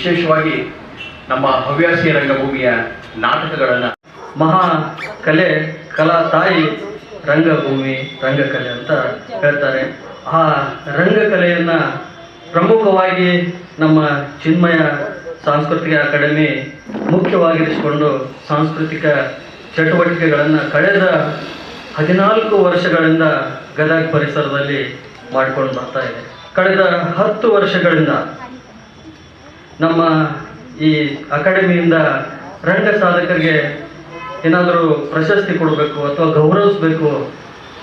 ವಿಶೇಷವಾಗಿ ನಮ್ಮ ಹವ್ಯಾಸಿ ರಂಗಭೂಮಿಯ ನಾಟಕಗಳನ್ನು. ಮಹಾ ಕಲೆ, ಕಲಾ ತಾಯಿ ರಂಗಭೂಮಿ, ರಂಗಕಲೆ ಅಂತ ಹೇಳ್ತಾರೆ. ಆ ರಂಗಕಲೆಯನ್ನು ಪ್ರಮುಖವಾಗಿ ನಮ್ಮ ಚಿನ್ಮಯ ಸಾಂಸ್ಕೃತಿಕ ಅಕಾಡೆಮಿ ಮುಖ್ಯವಾಗಿರಿಸಿಕೊಂಡು ಸಾಂಸ್ಕೃತಿಕ ಚಟುವಟಿಕೆಗಳನ್ನು ಕಳೆದ ಹದಿನಾಲ್ಕು ವರ್ಷಗಳಿಂದ ಗದಗ ಪರಿಸರದಲ್ಲಿ ಮಾಡ್ಕೊಂಡು ಬರ್ತಾ ಇದೆ. ಕಳೆದ ಹತ್ತು ವರ್ಷಗಳಿಂದ ನಮ್ಮ ಈ ಅಕಾಡೆಮಿಯಿಂದ ರಂಗ ಸಾಧಕರಿಗೆ ಏನಾದರೂ ಪ್ರಶಸ್ತಿ ಕೊಡಬೇಕು ಅಥವಾ ಗೌರವಿಸಬೇಕು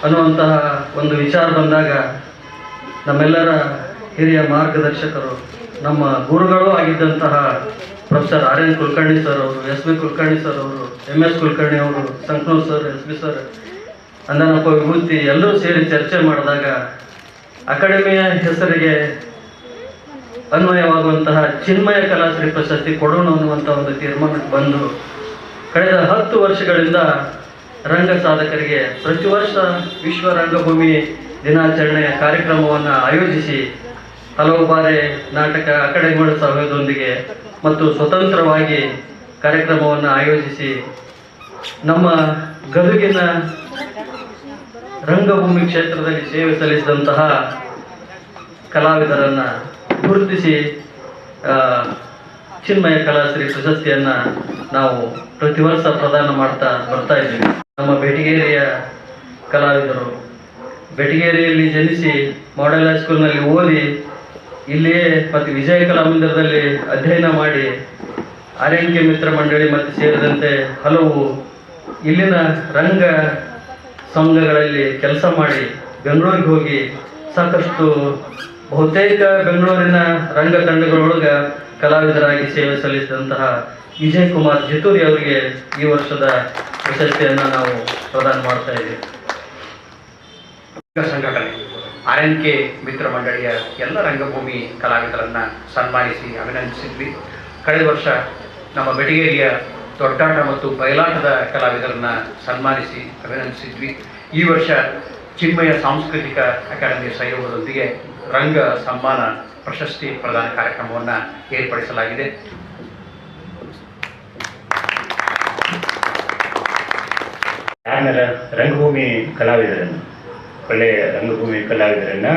ಅನ್ನುವಂತಹ ಒಂದು ವಿಚಾರ ಬಂದಾಗ ನಮ್ಮೆಲ್ಲರ ಹಿರಿಯ ಮಾರ್ಗದರ್ಶಕರು, ನಮ್ಮ ಗುರುಗಳು ಆಗಿದ್ದಂತಹ professor R N Kulkarni sir ಅವರು, ಎಸ್ ಬಿ ಕುಲಕರ್ಣಿ ಸರ್ ಅವರು ಎಂ ಎಸ್ ಕುಲಕರ್ಣಿ ಅವರು, Sankanur sir, S B sir, Andanappa Vibhuti ಎಲ್ಲರೂ ಸೇರಿ ಚರ್ಚೆ ಮಾಡಿದಾಗ ಅಕಾಡೆಮಿಯ ಹೆಸರಿಗೆ ಅನ್ವಯವಾಗುವಂತಹ ಚಿನ್ಮಯ ಕಲಾಶ್ರೀ ಪ್ರಶಸ್ತಿ ಕೊಡೋಣ ಅನ್ನುವಂಥ ಒಂದು ತೀರ್ಮಾನಕ್ಕೆ ಬಂದು ಕಳೆದ ಹತ್ತು ವರ್ಷಗಳಿಂದ ರಂಗ ಸಾಧಕರಿಗೆ ಪ್ರತಿ ವರ್ಷ ವಿಶ್ವ ರಂಗಭೂಮಿ ದಿನಾಚರಣೆಯ ಕಾರ್ಯಕ್ರಮವನ್ನು ಆಯೋಜಿಸಿ ಹಲವು ಬಾರಿ ನಾಟಕ ಅಕಾಡೆಮಿಗಳ ಸಹಯೋಗದೊಂದಿಗೆ ಮತ್ತು ಸ್ವತಂತ್ರವಾಗಿ ಕಾರ್ಯಕ್ರಮವನ್ನು ಆಯೋಜಿಸಿ ನಮ್ಮ ಗದುಗಿನ ರಂಗಭೂಮಿ ಕ್ಷೇತ್ರದಲ್ಲಿ ಸೇವೆ ಸಲ್ಲಿಸಿದಂತಹ ಕಲಾವಿದರನ್ನ ಗುರುತಿಸಿ ಚಿನ್ಮಯ ಕಲಾಶ್ರೀ ಪ್ರಶಸ್ತಿಯನ್ನ ನಾವು ಪ್ರತಿ ವರ್ಷ ಪ್ರದಾನ ಮಾಡ್ತಾ ಬರ್ತಾ ಇದ್ದೀವಿ. ನಮ್ಮ ಬೆಟಗೇರಿಯ ಕಲಾವಿದರು ಬೆಟಗೇರಿಯಲ್ಲಿ ಜನಿಸಿ ಮಾಡೆಲ್ ಹೈಸ್ಕೂಲ್ನಲ್ಲಿ ಓದಿ ಇಲ್ಲಿಯೇ ಮತ್ತು ವಿಜಯ ಕಲಾ ಮಂದಿರದಲ್ಲಿ ಅಧ್ಯಯನ ಮಾಡಿ ಆರ್ಯಂಕೆ ಮಿತ್ರ ಮಂಡಳಿ ಮತ್ತು ಸೇರಿದಂತೆ ಹಲವು ಇಲ್ಲಿನ ರಂಗ ಸಂಘಗಳಲ್ಲಿ ಕೆಲಸ ಮಾಡಿ ಬೆಂಗಳೂರಿಗೆ ಹೋಗಿ ಸಾಕಷ್ಟು ಬಹುತೇಕ ಬೆಂಗಳೂರಿನ ರಂಗ ತಂಡಗಳೊಳಗ ಕಲಾವಿದರಾಗಿ ಸೇವೆ ಸಲ್ಲಿಸಿದಂತಹ ವಿಜಯ್ ಕುಮಾರ್ ಜಿತೂರಿ ಅವರಿಗೆ ಈ ವರ್ಷದ ಪ್ರಶಸ್ತಿಯನ್ನು ನಾವು ಪ್ರದಾನ ಮಾಡ್ತಾ ಇದ್ದೀವಿ. ಸಂಘಟನೆ ಆರ್ ಎನ್ ಕೆ ಮಿತ್ರ ಮಂಡಳಿಯ ಎಲ್ಲ ರಂಗಭೂಮಿ ಕಲಾವಿದರನ್ನ ಸನ್ಮಾನಿಸಿ ಅಭಿನಂದಿಸಿದ್ವಿ. ಕಳೆದ ವರ್ಷ ನಮ್ಮ ಬೆಟಗೇರಿಯ ದೊಡ್ಡಾಟ ಮತ್ತು ಬಯಲಾಟದ ಕಲಾವಿದರನ್ನ ಸನ್ಮಾನಿಸಿ ಅಭಿನಂದಿಸಿದ್ವಿ. ಈ ವರ್ಷ ಚಿನ್ಮಯ ಸಾಂಸ್ಕೃತಿಕ ಅಕಾಡೆಮಿಯ ಸಹಯೋಗದೊಂದಿಗೆ ರಂಗ ಸಮ್ಮಾನ ಪ್ರಶಸ್ತಿ ಪ್ರದಾನ ಕಾರ್ಯಕ್ರಮವನ್ನು ಏರ್ಪಡಿಸಲಾಗಿದೆ. ಆಮೇಲೆ ರಂಗಭೂಮಿ ಕಲಾವಿದರನ್ನು ಒಳ್ಳೆಯ ರಂಗಭೂಮಿ ಕಲಾವಿದರನ್ನು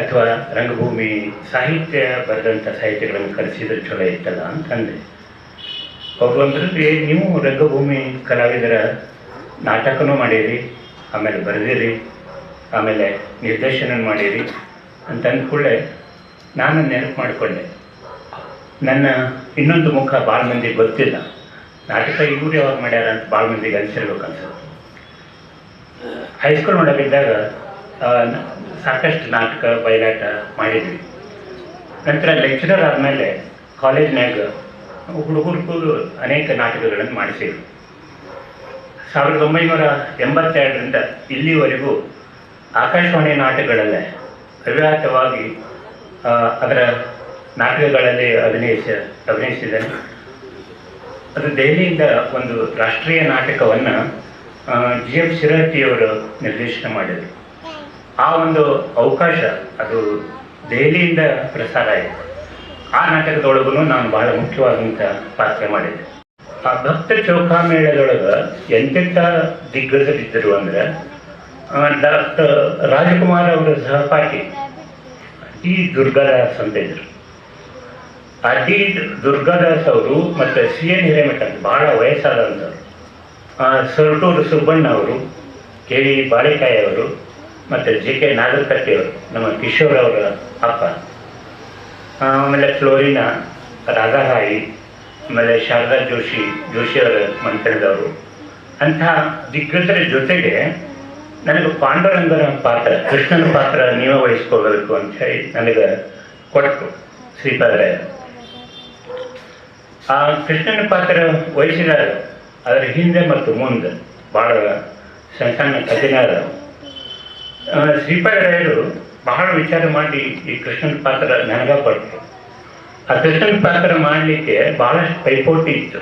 ಅಥವಾ ರಂಗಭೂಮಿ ಸಾಹಿತ್ಯ ಬರೆದಂಥ ಸಾಹಿತ್ಯಗಳನ್ನು ಕಲಿಸಿದ್ರೆ ಚಲೋ ಇತ್ತಲ್ಲ ಅಂತಂದೆ. ಅವ್ರು ಅಂದ್ರೆ ನೀವು ರಂಗಭೂಮಿ ಕಲಾವಿದರ ನಾಟಕನೂ ಮಾಡೀರಿ, ಆಮೇಲೆ ಬರೆದಿರಿ, ಆಮೇಲೆ ನಿರ್ದೇಶನ ಮಾಡೀರಿ. ಅಂತ ಅಂದ್ಕೂಡಲೇ ನಾನು ನೆನಪು ಮಾಡಿಕೊಂಡೆ. ನನ್ನ ಇನ್ನೊಂದು ಮುಖ ಭಾಳ ಮಂದಿಗೆ ಗೊತ್ತಿಲ್ಲ. ನಾಟಕ ಇವರು ಯಾವಾಗ ಮಾಡ್ಯಾರ ಅಂತ ಭಾಳ ಮಂದಿಗೆ ಅನ್ಸಿರ್ಬೇಕು ಹೈಸ್ಕೂಲ್ ಆ, ಸಾಕಷ್ಟು ನಾಟಕ ಬಯಲಾಟ ಮಾಡಿದ್ವಿ. ನಂತರ ಲೆಕ್ಚರರ್ ಆದಮೇಲೆ ಕಾಲೇಜ್ನಾಗ ಹುಡುಗರು ಅನೇಕ ನಾಟಕಗಳನ್ನು ಮಾಡಿಸಿದ್ರು. ಸಾವಿರದ ಒಂಬೈನೂರ ಎಂಬತ್ತೆರಡರಿಂದ ಇಲ್ಲಿವರೆಗೂ ಆಕಾಶವಾಣಿ ನಾಟಕಗಳಲ್ಲೇ ಆ, ಅದರ ನಾಟಕಗಳಲ್ಲಿ ಅಭಿನಯಿಸ ಅಭಿನಯಿಸಿದ್ದೇನೆ. ಅದು ದೆಹಲಿಯಿಂದ ಒಂದು ರಾಷ್ಟ್ರೀಯ ನಾಟಕವನ್ನು ಜಿ ಎಂ ಶಿರಹಟ್ಟಿಯವರು ನಿರ್ದೇಶನ ಮಾಡಿದರು. ಆ ಒಂದು ಅವಕಾಶ ಅದು ದೆಹಲಿಯಿಂದ ಪ್ರಸಾರ ಆಯಿತು. ಆ ನಾಟಕದೊಳಗೂ ನಾನು ಬಹಳ ಮುಖ್ಯವಾದಂಥ ಪಾತ್ರ ಮಾಡಿದ್ದೆ. ಆ ಭಕ್ತ ಚೌಕಾಮೇಳದೊಳಗೆ ಎಂತೆಂಥ ದಿಗ್ಗಜರಿದ್ದರು ಅಂದ್ರೆ ಡಾಕ್ಟರ್ ರಾಜಕುಮಾರ್ ಅವರ ಸಹಪಾಠಿ. ಈ ದುರ್ಗಾದಾಸ್ ಅಂತ ಇದ್ರು. ಆ ಡಿ ದುರ್ಗಾದಾಸ್ ಅವರು ಮತ್ತು ಸಿ ಎನ್ ಹಿರೇಮಠ ಬಹಳ ವಯಸ್ಸಾದಂಥವ್ರು ಸೊರಟೂರು ಸುಬ್ಬಣ್ಣ ಅವರು, ಕೆ ವಿ ಬಾಳೆಕಾಯಿ ಅವರು, ಮತ್ತು ಜೆ ಕೆ ನಾಗರಕಟ್ಟಿ ಅವರು, ನಮ್ಮ ಕಿಶೋರ್ ಅವರ ಅಪ್ಪ. ಆಮೇಲೆ ಫ್ಲೋರಿನಾ ರಾಧಾಹಾಯಿ ಆಮೇಲೆ ಶಾರದಾ ಜೋಶಿ ಜೋಶಿ ಅವರ ಮಂತ್ರಣದವರು ಅಂತಹ ದಿಗ್ಗಜರ ಜೊತೆಗೆ ನನಗೆ ಪಾಂಡುರಂಗನ ಪಾತ್ರ ಕೃಷ್ಣನ ಪಾತ್ರ ನೀವೇ ವಹಿಸ್ಕೋಬೇಕು ಅಂತ ಹೇಳಿ ನನಗೆ ಕೊಟ್ಟು ಶ್ರೀಪಾದರಾಯ ಆ ಕೃಷ್ಣನ ಪಾತ್ರ ವಹಿಸಿದಾಗ ಅದರ ಹಿಂದೆ ಮತ್ತು ಮುಂದೆ ಬಹಳ ಸಣ್ಣ ಸಣ್ಣ ಕಥೆನೇ ಅದಾವ ಆ, ಶ್ರೀಪಾದರಾಯರು ಬಹಳ ವಿಚಾರ ಮಾಡಿ ಈ ಕೃಷ್ಣನ ಪಾತ್ರ ನನಗ ಕೊಟ್ಟರು ಆ ಕೃಷ್ಣನ ಪಾತ್ರ ಮಾಡಲಿಕ್ಕೆ ಬಹಳಷ್ಟು ಪೈಪೋಟಿ ಇತ್ತು.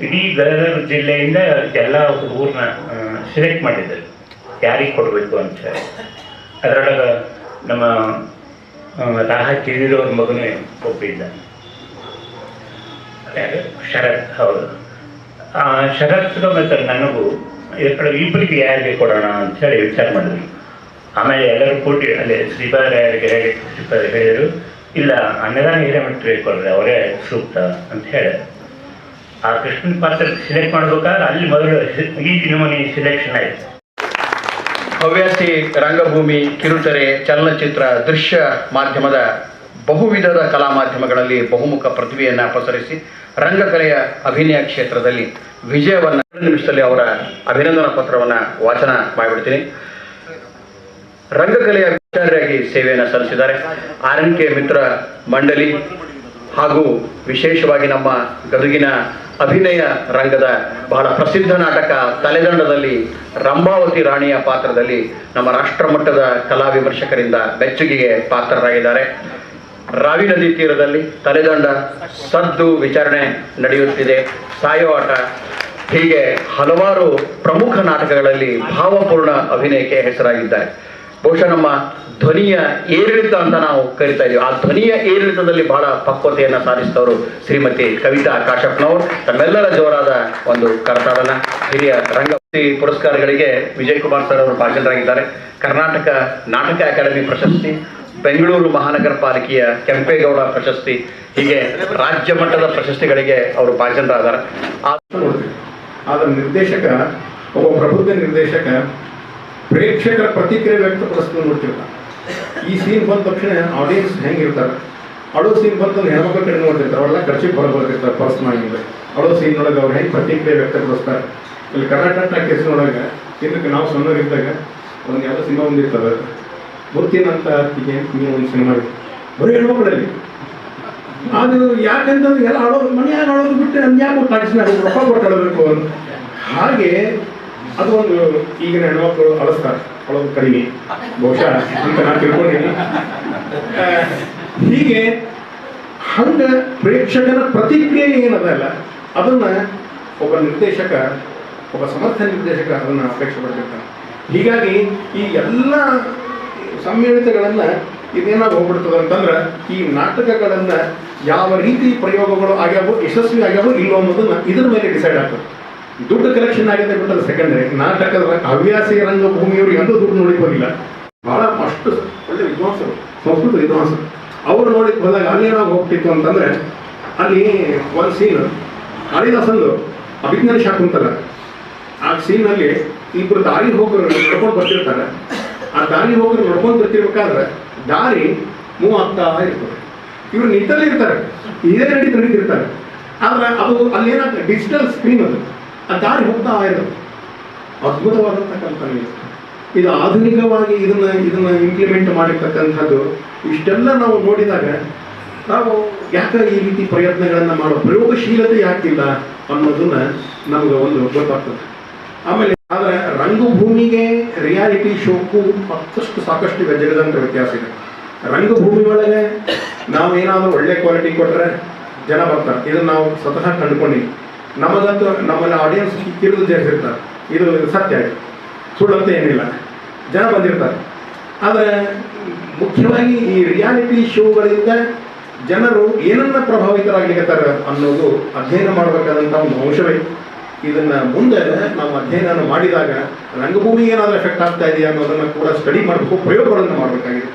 ಇಡೀ ಗದಗ ಜಿಲ್ಲೆಯಿಂದ ಎಲ್ಲ ಊರನ್ನ ಸೆಲೆಕ್ಟ್ ಮಾಡಿದ್ರು. ಯಾರಿಗೆ ಕೊಡಬೇಕು ಅಂತ. ಹೇಳಿ ಅದರೊಳಗೆ ನಮ್ಮ ರಾಹ ತಿಳಿದಿರೋರ ಮಗನೇ ಒಪ್ಪಿದ್ದ? ಶರತ್ ಹೌದು. ಆ, ಶರತ್ ಮತ್ತು ನನಗೂ ಎರಡು ಇಬ್ಬರಿಗೆ ಯಾರಿಗೆ ಕೊಡೋಣ ಅಂತ ಹೇಳಿ ವಿಚಾರ ಮಾಡಿದ್ವಿ ಆಮೇಲೆ ಎಲ್ಲರೂ ಕೂಡಿ ಅಲ್ಲಿ ಶ್ರೀಪಾದರಾಯರಿಗೆ ಹೇಳಿ ಶ್ರೀಪಾದ ಹೇಳಿದರು ಇಲ್ಲ ಅನ್ನದಾನ ಹಿರೇಮಠರಿಗೆ ಕೊಡ್ರಿ ಅವರೇ ಸೂಕ್ತ ಅಂತ ಹೇಳಿ. ಆ ಕೃಷ್ಣನ ಪಾತ್ರ ಸಿಲೆಕ್ಟ್ ಮಾಡ್ಬೇಕಾದ್ರೆ ಅಲ್ಲಿ ಮೊದಲು ಈ ದಿನಮನಿ ಸಿಲೆಕ್ಷನ್ ಆಯ್ತು. ಹವ್ಯಾಸಿ ರಂಗಭೂಮಿ, ಕಿರುತೆರೆ, ಚಲನಚಿತ್ರ, ದೃಶ್ಯ ಮಾಧ್ಯಮದ ಬಹುವಿಧದ ಕಲಾ ಮಾಧ್ಯಮಗಳಲ್ಲಿ ಬಹುಮುಖ ಪ್ರತಿಭೆಯನ್ನು ಪಸರಿಸಿ ರಂಗಕಲೆಯ ಅಭಿನಯ ಕ್ಷೇತ್ರದಲ್ಲಿ ವಿಜಯವನ್ನು ನಿಮಿಷದಲ್ಲಿ ಅವರ ಅಭಿನಂದನಾ ಪತ್ರವನ್ನು ವಾಚನ ಮಾಡಿಬಿಡ್ತೀನಿ. ರಂಗಕಲೆಯ ವಿಚಾರಿಯಾಗಿ ಸೇವೆಯನ್ನು ಸಲ್ಲಿಸಿದ್ದಾರೆ. ಆರ್ ಮಿತ್ರ ಮಂಡಳಿ ಹಾಗೂ ವಿಶೇಷವಾಗಿ ನಮ್ಮ ಗದುಗಿನ ಅಭಿನಯ ರಂಗದ ಬಹಳ ಪ್ರಸಿದ್ಧ ನಾಟಕ ತಲೆದಂಡದಲ್ಲಿ ರಂಭಾವತಿ ರಾಣಿಯ ಪಾತ್ರದಲ್ಲಿ ನಮ್ಮ ರಾಷ್ಟ್ರಮಟ್ಟದ ಕಲಾ ವಿಮರ್ಶಕರಿಂದ ಬೆಚ್ಚುಗೆಗೆ ಪಾತ್ರರಾಗಿದ್ದಾರೆ. ರಾವಿ ನದಿ ತೀರದಲ್ಲಿ ತಲೆದಂಡ ಸದ್ದು ವಿಚಾರಣೆ ನಡೆಯುತ್ತಿದೆ. ಸಾಯೋಟ ಹೀಗೆ ಹಲವಾರು ಪ್ರಮುಖ ನಾಟಕಗಳಲ್ಲಿ ಭಾವಪೂರ್ಣ ಅಭಿನಯಕ್ಕೆ ಹೆಸರಾಗಿದ್ದಾರೆ. ಬಹುಶಃ ನಮ್ಮ ಧ್ವನಿಯ ಏರಿಳಿತ ಅಂತ ನಾವು ಕರಿತಾ ಇದೀವಿ ಆ ಧ್ವನಿಯ ಏರಿಳಿತದಲ್ಲಿ ಬಹಳ ಪಕ್ವತೆಯನ್ನು ಸಾಧಿಸಿದವರು ಶ್ರೀಮತಿ ಕವಿತಾ ಕಾಶಪ್ಪನವರು ತಮ್ಮೆಲ್ಲರ ಜೋರಾದ ಒಂದು ಕರತಾಡನ ಹಿರಿಯ ರಂಗ ಪುರಸ್ಕಾರಗಳಿಗೆ ವಿಜಯ್ ಕುಮಾರ್ ಸರ್ ಅವರು ಭಾಜನರಾಗಿದ್ದಾರೆ. ಕರ್ನಾಟಕ ನಾಟಕ ಅಕಾಡೆಮಿ ಪ್ರಶಸ್ತಿ, ಬೆಂಗಳೂರು ಮಹಾನಗರ ಪಾಲಿಕೆಯ ಕೆಂಪೇಗೌಡ ಪ್ರಶಸ್ತಿ, ಹೀಗೆ ರಾಜ್ಯ ಮಟ್ಟದ ಪ್ರಶಸ್ತಿಗಳಿಗೆ ಅವರು ಭಾಜನರಾದಾರೆ. ಆ ನೋಡ್ತೀವಿ ನಿರ್ದೇಶಕ, ಒಬ್ಬ ಪ್ರಬುದ್ಧ ನಿರ್ದೇಶಕ ಪ್ರೇಕ್ಷಕರ ಪ್ರತಿಕ್ರಿಯೆ ವ್ಯಕ್ತಪಡಿಸ್ಕೊಂಡು ನೋಡ್ತಿರ್ತಾನೆ ಈ ಸೀನ್ ಬಂದ ತಕ್ಷಣ ಆಡಿಯನ್ಸ್ ಹೆಂಗಿರ್ತಾರೆ? ಅಳೋ ಸೀನ್ ಬಂತು ಹೆಣ್ಮಕ್ಳ ಕಡೆ ನೋಡ್ತಿರ್ತಾರೆ. ಅವೆಲ್ಲ ಖರ್ಚಿ ಬರ್ತಿರ್ತಾರೆ ಪರ್ಸ್ನಲ್ ಅಳೋ ಸೀನ್ ಒಳಗೆ ಅವ್ರು ಹೆಂಗೆ ಪ್ರತಿಕ್ರಿಯೆ ವ್ಯಕ್ತಪಡಿಸ್ತಾರೆ? ಇಲ್ಲಿ ಕರ್ನಾಟಕ ಟಾಕೀಸ್ ಒಳಗೆ ಇದಕ್ಕೆ ನಾವು ಸಣ್ಣವರಿದ್ದಾಗ ಒಂದು ಯಾವುದೋ ಸಿನಿಮಾ ಒಂದಿರ್ತದೆ. ಗೊತ್ತೇನಂತ ಈಗ ಒಂದು ಸಿನಿಮಾ ಬರೀ ಹೆಣ್ಮಕ್ಳಲ್ಲಿ. ಅದು ಯಾಕಂತಂದ್ರೆ ಎಲ್ಲ ಆಡೋದು ಮನೆಯಾಗ ಆಡೋದು ಬಿಟ್ಟು ನಮ್ಗೆ ಯಾಕೆ ಟಾಕ್ಸ್ನಾಗ ರೊಕ್ಕ ಕೊಟ್ಟು ಹಾಗೆ ಅದು ಒಂದು ಈಗಿನ ಹೆಣ್ಮಕ್ಳು ಅಳಿಸ್ತಾರೆ. ಅಳೋದು ಕಡಿಮೆ. ಬಹುಶಃ ಅಂತ ನಾನು ತಿಳ್ಕೊಂಡಿದ್ದೀನಿ. ಹೀಗೆ ಹಂಗ ಪ್ರೇಕ್ಷಕನ ಪ್ರತಿಕ್ರಿಯೆ ಏನದಲ್ಲ ಅದನ್ನ ಒಬ್ಬ ನಿರ್ದೇಶಕ, ಒಬ್ಬ ಸಮರ್ಥ ನಿರ್ದೇಶಕ ಅದನ್ನ ಅಪೇಕ್ಷೆ ಪಡ್ತಿರ್ತಾನೆ. ಹೀಗಾಗಿ ಈ ಎಲ್ಲ ಸಮ್ಮಿಳಿತಗಳನ್ನ ಇದೇನಾಗಿ ಹೋಗ್ಬಿಡ್ತದೆ ಅಂತಂದ್ರೆ, ಈ ನಾಟಕಗಳನ್ನ ಯಾವ ರೀತಿ ಪ್ರಯೋಗಗಳು ಆಗ್ಯಾವೋ, ಯಶಸ್ವಿ ಆಗ್ಯಾವೋ ಇಲ್ಲೋ ಅನ್ನೋದನ್ನ ಇದ್ರ ಮೇಲೆ ಡಿಸೈಡ್ ಆಗ್ತದೆ. ದುಡ್ಡು ಕಲೆಕ್ಷನ್ ಆಗಿದೆ ಬಿಟ್ಟರೆ ಸೆಕೆಂಡ್ರಿ ನಾಟಕದ ಹವ್ಯಾಸಿ ರಂಗಭೂಮಿಯವರು ಎಂದೂ ದುಡ್ಡು ನೋಡಿ ಹೋಗಿಲ್ಲ ಬಹಳ ಅಷ್ಟು ಒಳ್ಳೆ ವಿದ್ವಾಂಸರು, ಸಂಸ್ಕೃತ ವಿದ್ವಾಂಸರು. ಅವರು ನೋಡಿದಾಗ ಹೋದಾಗ ಅಲ್ಲೇನಾಗಿ ಹೋಗ್ತಿತ್ತು ಅಂತಂದ್ರೆ ಅಲ್ಲಿ ಒಂದು ಸೀನ್ ಕಾಳಿದಾಸಂದು ಅಭಿಜ್ಞಾನ ಶಾಕುಂತಲ ಆ ಸೀನಲ್ಲಿ ಇಬ್ಬರು ದಾರಿ ಹೋಗೋರು ನಡ್ಕೊಂಡು ಬರ್ತಿರ್ತಾರೆ. ಆ ದಾರಿ ಹೋಗೋರು ನಡ್ಕೊಂಡು ಬರ್ತಿರ್ಬೇಕಾದ್ರೆ ದಾರಿ ಮೂವ್ ಆಗ್ತಾ ಇರ್ತದೆ. ಇವ್ರು ನಿಂತಲ್ಲಿ ಇರ್ತಾರೆ. ಇದೇ ನಡೀತು ನಡೀತಿರ್ತಾರೆ. ಆದ್ರೆ ಅದು ಅಲ್ಲಿ ಏನಾಗ್ತದೆ ಡಿಜಿಟಲ್ ಸ್ಕ್ರೀನ್ ಅದು. ಆ ದಾರಿ ಹೋಗ್ತಾ ಇರೋದು ಅದ್ಭುತವಾದಂಥ ಕಲ್ಪನೆ ಇದು. ಆಧುನಿಕವಾಗಿ ಇದನ್ನ ಇದನ್ನ ಇಂಪ್ಲಿಮೆಂಟ್ ಮಾಡಿರ್ತಕ್ಕಂಥದ್ದು, ಇಷ್ಟೆಲ್ಲ ನಾವು ನೋಡಿದಾಗ ನಾವು ಯಾಕೆ ಈ ರೀತಿ ಪ್ರಯತ್ನಗಳನ್ನು ಮಾಡೋ ಪ್ರಯೋಗಶೀಲತೆ ಯಾಕಿಲ್ಲ ಅನ್ನೋದನ್ನ ನಮ್ಗೆ ಒಂದು ಗೊತ್ತಾಗ್ತದೆ. ಆಮೇಲೆ ಆದರೆ ರಂಗಭೂಮಿಗೆ ರಿಯಾಲಿಟಿ ಶೋಕ್ಕೂ ಮತ್ತಷ್ಟು ಸಾಕಷ್ಟು ಇದೆ, ಜಗದಂತ ವ್ಯತ್ಯಾಸ ಇದೆ. ರಂಗಭೂಮಿ ಒಳಗೆ ನಾವು ಏನಾದರೂ ಒಳ್ಳೆ ಕ್ವಾಲಿಟಿ ಕೊಟ್ಟರೆ ಜನ ಬರ್ತಾರೆ. ಇದನ್ನು ನಾವು ಸ್ವತಃ ಕಂಡುಕೊಂಡಿವಿ ನಮಗಂತೂ ನಮ್ಮಲ್ಲಿ ಆಡಿಯನ್ಸ್ ಕಿರಿದು ಸೇರಿಸಿರ್ತಾರೆ ಇದು ಸತ್ಯ ಸುಳ್ಳಂತ ಏನಿಲ್ಲ. ಜನ ಬಂದಿರ್ತಾರೆ. ಆದರೆ ಮುಖ್ಯವಾಗಿ ಈ ರಿಯಾಲಿಟಿ ಶೋಗಳಿಂದ ಜನರು ಏನನ್ನ ಪ್ರಭಾವಿತರಾಗ್ಲಿಕ್ಕತ್ತಾರ ಅನ್ನೋದು ಅಧ್ಯಯನ ಮಾಡಬೇಕಾದಂಥ ಒಂದು ಅಂಶವೇ. ಇದನ್ನು ಮುಂದೆ ನಾವು ಅಧ್ಯಯನ ಮಾಡಿದಾಗ ರಂಗಭೂಮಿ ಏನಾದರೂ ಎಫೆಕ್ಟ್ ಆಗ್ತಾ ಇದೆಯಾ ಅನ್ನೋದನ್ನ ಕೂಡ ಸ್ಟಡಿ ಮಾಡಬೇಕು, ಪ್ರಯೋಗಗಳನ್ನು ಮಾಡಬೇಕಾಗಿದೆ.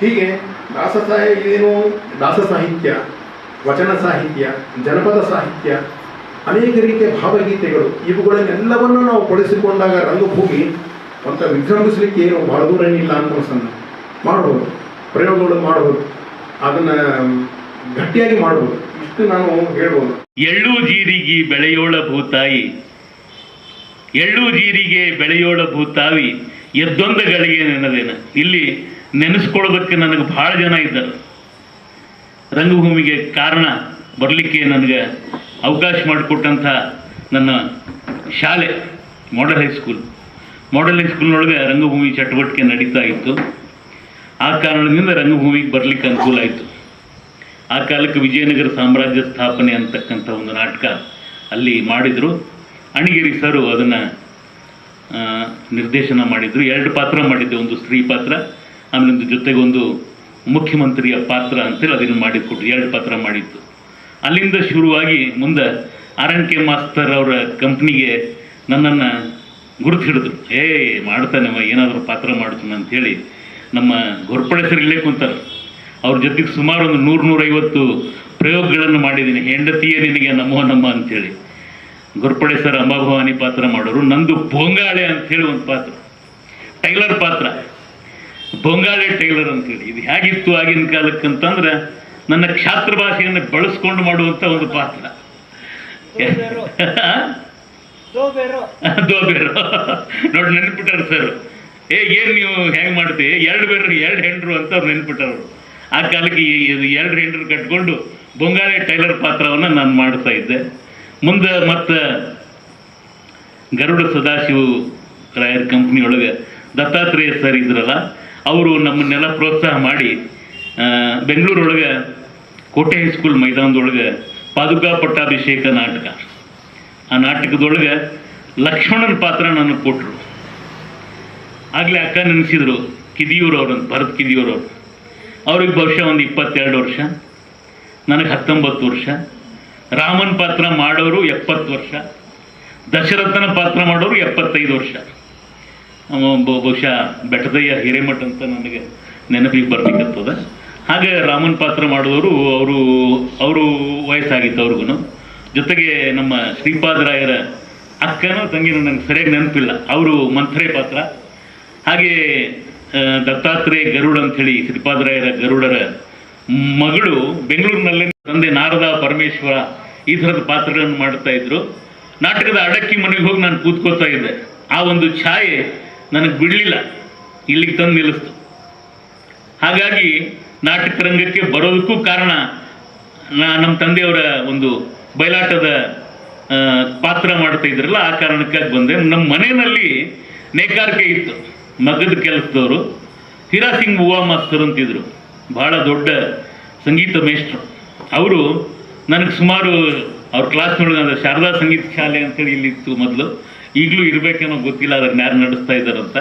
ಹೀಗೆ ದಾಸ ಸಾಹಿತ್ಯ ಏನು ದಾಸ ಸಾಹಿತ್ಯ ವಚನ ಸಾಹಿತ್ಯ, ಜನಪದ ಸಾಹಿತ್ಯ ಅನೇಕ ರೀತಿಯ ಭಾವಗೀತೆಗಳು, ಇವುಗಳನ್ನೆಲ್ಲವನ್ನು ನಾವು ಪಡಿಸಿಕೊಂಡಾಗ ರಂಗಭೂಮಿ ಅಂತ ವಿಜೃಂಭಿಸಲಿಕ್ಕೆ ಏನು ಬಹಳ ದೂರ ಏನಿಲ್ಲ ಅಂತ ಅನ್ಸನ್ನ ಮಾಡ್ಬೋದು, ಪ್ರಯೋಗಗಳು ಮಾಡ್ಬೋದು, ಅದನ್ನ ಗಟ್ಟಿಯಾಗಿ ಮಾಡ್ಬೋದು. ಇಷ್ಟು ನಾನು ಹೇಳ್ಬೋದು. ಎಳ್ಳು ಜೀರಿಗೆ ಬೆಳೆಯೋಳ ಭೂತಾಯಿ, ಎಳ್ಳು ಜೀರಿಗೆ ಬೆಳೆಯೋಳ ಭೂತಾವಿ ಎದ್ದೊಂದ ಗಳಿಗೆ ನೆನದೇನ. ಇಲ್ಲಿ ನೆನೆಸ್ಕೊಳ್ಳೋದಕ್ಕೆ ನನಗೆ ಭಾಳ ಜನ ಇದ್ದರು. ರಂಗಭೂಮಿಗೆ ಕಾರಣ ಬರಲಿಕ್ಕೆ ನನಗೆ ಅವಕಾಶ ಮಾಡಿಕೊಟ್ಟಂಥ ನನ್ನ ಶಾಲೆ ಮಾಡಲ್ ಹೈಸ್ಕೂಲ್ ಮಾಡಲ್ ಹೈಸ್ಕೂಲ್ನೊಳಗೆ ರಂಗಭೂಮಿ ಚಟುವಟಿಕೆ ನಡೀತಾ ಇತ್ತು. ಆ ಕಾರಣದಿಂದ ರಂಗಭೂಮಿಗೆ ಬರಲಿಕ್ಕೆ ಅನುಕೂಲ ಆಯಿತು. ಆ ಕಾಲಕ್ಕೆ ವಿಜಯನಗರ ಸಾಮ್ರಾಜ್ಯ ಸ್ಥಾಪನೆ ಅಂತಕ್ಕಂಥ ಒಂದು ನಾಟಕ ಅಲ್ಲಿ ಮಾಡಿದರು. ಅಣಿಗಿರಿ ಸರು ಅದನ್ನು ನಿರ್ದೇಶನ ಮಾಡಿದರು. ಎರಡು ಪಾತ್ರ ಮಾಡಿದ್ದೆ. ಒಂದು ಸ್ತ್ರೀ ಪಾತ್ರ, ಆಮೇಲೆ ಒಂದು ಜೊತೆಗೊಂದು ಮುಖ್ಯಮಂತ್ರಿಯ ಪಾತ್ರ ಅಂತೇಳಿ ಅದನ್ನು ಮಾಡಿಕೊಟ್ರು. ಎರಡು ಪಾತ್ರ ಮಾಡಿತ್ತು ಅಲ್ಲಿಂದ ಶುರುವಾಗಿ ಮುಂದೆ ಆರ್ ಎನ್ ಕೆ ಮಾಸ್ತರ್ ಅವರ ಕಂಪ್ನಿಗೆ ನನ್ನನ್ನು ಗುರುತು ಹಿಡಿದ್ರು. ಏ ಮಾಡ್ತಾನೆವ ಏನಾದರೂ ಪಾತ್ರ ಮಾಡ್ತಾನೆ ಅಂಥೇಳಿ ನಮ್ಮ ಘೋರ್ಪಡೆಸರು ಇಲ್ಲೇ ಕುಂತಾರೆ. ಅವ್ರ ಜೊತೆಗೆ ಸುಮಾರು ಒಂದು ನೂರು, ನೂರೈವತ್ತು ಪ್ರಯೋಗಗಳನ್ನು ಮಾಡಿದ್ದೀನಿ. ಹೆಂಡತಿಯೇ ನಿನಗೆ ನಮೋ ನಮ್ಮ ಅಂಥೇಳಿ. ಘೋರ್ಪಡೆ ಅಂಬಾಭವಾನಿ ಪಾತ್ರ ಮಾಡೋರು, ನಂದು ಬೊಂಗಾಳೆ ಅಂಥೇಳಿ ಒಂದು ಪಾತ್ರ. ಟೈಲರ್ ಪಾತ್ರ. ಬೊಂಗಾಳೆ ಟೈಲರ್ ಅಂತೇಳಿ ಇದು ಹೇಗಿತ್ತು ಆಗಿನ ಕಾಲಕ್ಕಂತಂದ್ರೆ ನನ್ನ ಕ್ಷಾತ್ರ ಭಾಷೆಯನ್ನು ಬಳಸ್ಕೊಂಡು ಮಾಡುವಂಥ ಒಂದು ಪಾತ್ರ. ದೋಬೇರು. ನೋಡಿ ನೆನ್ಪಿಟ್ಟಾರ ಸರ್ ಏ ಏನು ನೀವು ಹೆಂಗೆ ಮಾಡ್ತೀವಿ ಎರಡು ಬೇರು ಎರಡು ಹೆಂಡ್ರು ಅಂತ ಅವ್ರು ನೆನ್ಪಿಟ್ಟಾರು ಆ ಕಾಲಕ್ಕೆ ಎರಡು ಹೆಂಡ್ರು ಕಟ್ಕೊಂಡು ಬೊಂಗಾಳೆ ಟೈಲರ್ ಪಾತ್ರವನ್ನು ನಾನು ಮಾಡ್ತಾ ಇದ್ದೆ. ಮುಂದೆ ಮತ್ತು ಗರುಡ ಸದಾಶಿವ ರಾಯರ್ ಕಂಪ್ನಿಯೊಳಗೆ ದತ್ತಾತ್ರೇಯ ಸರ್ ಇದ್ರಲ್ಲ ಅವರು ನಮ್ಮನ್ನೆಲ್ಲ ಪ್ರೋತ್ಸಾಹ ಮಾಡಿ ಬೆಂಗಳೂರೊಳಗೆ ಕೋಟೆ ಹೈಸ್ಕೂಲ್ ಮೈದಾನದೊಳಗೆ ಪಾದುಕಾ ಪಟ್ಟಾಭಿಷೇಕ ನಾಟಕ. ಆ ನಾಟಕದೊಳಗೆ ಲಕ್ಷ್ಮಣನ ಪಾತ್ರ ನನಗೆ ಕೊಟ್ಟರು ಆಗಲೇ ಅಕ್ಕ ನೆನೆಸಿದ್ರು, ಕಿದಿಯೂರು ಅವ್ರನ್ನ, ಭರತ್ ಕಿದಿಯೂರು ಅವರು ಅವ್ರಿಗೆ ಬಹುಶಃ ಒಂದು ಇಪ್ಪತ್ತೆರಡು ವರ್ಷ, ನನಗೆ ಹತ್ತೊಂಬತ್ತು ವರ್ಷ. ರಾಮನ ಪಾತ್ರ ಮಾಡೋರು ಎಪ್ಪತ್ತು ವರ್ಷ. ದಶರಥನ ಪಾತ್ರ ಮಾಡೋರು ಎಪ್ಪತ್ತೈದು ವರ್ಷ. ಬಹುಶಃ ಬೆಟ್ಟದಯ್ಯ ಹಿರೇಮಠ ಅಂತ ನನಗೆ ನೆನಪಿಗೆ ಬರ್ಲಿಕ್ಕತ್ತದ ಹಾಗೆ ರಾಮನ್ ಪಾತ್ರ ಮಾಡಿದವರು ಅವರು ಅವರು ವಯಸ್ಸಾಗಿತ್ತು ಅವ್ರಿಗೂ ಜೊತೆಗೆ ನಮ್ಮ ಶ್ರೀಪಾದರಾಯರ ಅಕ್ಕನೋ ತಂಗಿನೂ ನನಗೆ ಸರಿಯಾಗಿ ನೆನಪಿಲ್ಲ. ಅವರು ಮಂಥರೆ ಪಾತ್ರ. ಹಾಗೆ ದತ್ತಾತ್ರೇಯ ಗರುಡ ಅಂಥೇಳಿ ಶ್ರೀಪಾದರಾಯರ ಗರುಡರ ಮಗಳು ಬೆಂಗಳೂರಿನಲ್ಲಿ ತಂದೆ ನಾರದ ಪರಮೇಶ್ವರ ಈ ಥರದ ಪಾತ್ರಗಳನ್ನು ಮಾಡ್ತಾ ಇದ್ರು. ನಾಟಕದ ಅಡಕ್ಕಿ ಮನೆಗೆ ಹೋಗಿ ನಾನು ಕೂತ್ಕೋತಾ ಇದ್ದೆ. ಆ ಒಂದು ಛಾಯೆ ನನಗೆ ಬಿಡಲಿಲ್ಲ. ಇಲ್ಲಿಗೆ ತಂದು ನಿಲ್ಲಿಸ್ತು. ಹಾಗಾಗಿ ನಾಟಕ ರಂಗಕ್ಕೆ ಬರೋದಕ್ಕೂ ಕಾರಣ ನಾ ನಮ್ಮ ತಂದೆಯವರ ಒಂದು ಬಯಲಾಟದ ಪಾತ್ರ ಮಾಡ್ತಾ ಇದ್ರಲ್ಲ, ಆ ಕಾರಣಕ್ಕಾಗಿ ಬಂದೆ. ನಮ್ಮ ಮನೆಯಲ್ಲಿ ನೇಕಾರಿಕೆ ಇತ್ತು. ಮಗದ ಕೆಲಸದವರು, ಹೀರಾ ಸಿಂಗ್ ಹೂವಾ ಮಾಸ್ತರ್ ಅಂತಿದ್ರು. ಬಹಳ ದೊಡ್ಡ ಸಂಗೀತ ಮೇಷ್ಟ್ರು. ಅವರು ನನಗೆ ಸುಮಾರು ಅವ್ರ ಕ್ಲಾಸ್ ಅಂದ್ರೆ ಶಾರದಾ ಸಂಗೀತ ಶಾಲೆ ಅಂತೇಳಿ ಇಲ್ಲಿತ್ತು ಮೊದಲು. ಈಗಲೂ ಇರಬೇಕೇನೋ ಗೊತ್ತಿಲ್ಲ ಅದನ್ನ ಯಾರು ನಡೆಸ್ತಾ ಇದ್ದಾರಂತ.